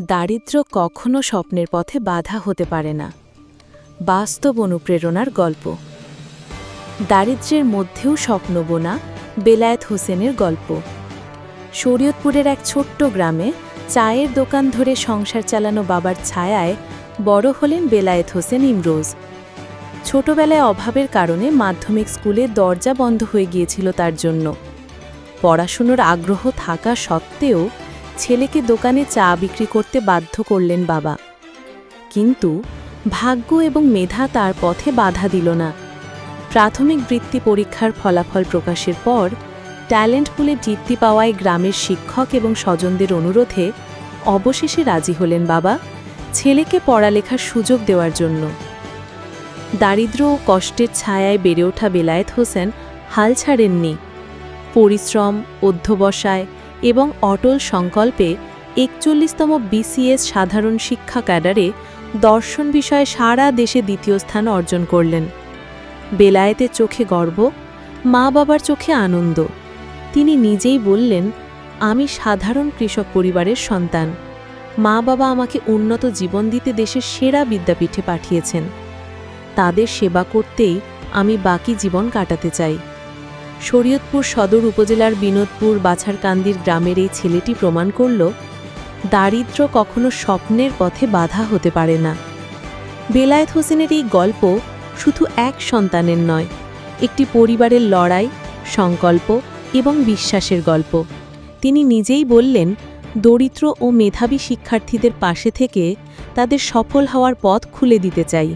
দারিদ্র্য কখনো স্বপ্নের পথে বাধা হতে পারে না। বাস্তব অনুপ্রেরণার গল্প। দারিদ্র্যের মধ্যেও স্বপ্ন বোনা বেলায়েত হোসেনের গল্প। শরীয়তপুরের এক ছোট্ট গ্রামে চায়ের দোকান ধরে সংসার চালানো বাবার ছায়ায় বড় হলেন বেলায়েত হোসেন ইমরোজ। ছোটবেলায় অভাবের কারণে মাধ্যমিক স্কুলে দরজা বন্ধ হয়ে গিয়েছিল তার জন্য। পড়াশুনোর আগ্রহ থাকা সত্ত্বেও ছেলেকে দোকানে চা বিক্রি করতে বাধ্য করলেন বাবা। কিন্তু ভাগ্য এবং মেধা তার পথে বাধা দিল না। প্রাথমিক বৃত্তি পরীক্ষার ফলাফল প্রকাশের পর ট্যালেন্ট পুলে বৃত্তি পাওয়ায় গ্রামের শিক্ষক এবং স্বজনদের অনুরোধে অবশেষে রাজি হলেন বাবা ছেলেকে পড়ালেখার সুযোগ দেওয়ার জন্য। দারিদ্র ও কষ্টের ছায়ায় বেড়ে ওঠা বেলায়েত হোসেন হাল ছাড়েননি। পরিশ্রম, অধ্যবসায় এবং অটল সংকল্পে একচল্লিশতম বিসিএস সাধারণ শিক্ষা ক্যাডারে দর্শন বিষয়ে সারা দেশে দ্বিতীয় স্থান অর্জন করলেন। বেলায়েতের চোখে গর্ব মা বাবার চোখে আনন্দ। তিনি নিজেই বললেন, আমি সাধারণ কৃষক পরিবারের সন্তান। মা বাবা আমাকে উন্নত জীবন দিতে দেশের সেরা বিদ্যাপীঠে পাঠিয়েছেন। তাদের সেবা করতেই আমি বাকি জীবন কাটাতে চাই। শরীয়তপুর সদর উপজেলার বিনোদপুর বাছারকান্দির গ্রামের এই ছেলেটি প্রমাণ করল দারিদ্র্য কখনো স্বপ্নের পথে বাধা হতে পারে না। বেলায়েত হোসেনের এই গল্প শুধু এক সন্তানের নয়, একটি পরিবারের লড়াই, সংকল্প এবং বিশ্বাসের গল্প। তিনি নিজেই বললেন, দরিদ্র ও মেধাবী শিক্ষার্থীদের পাশে থেকে তাদের সফল হওয়ার পথ খুলে দিতে চাই।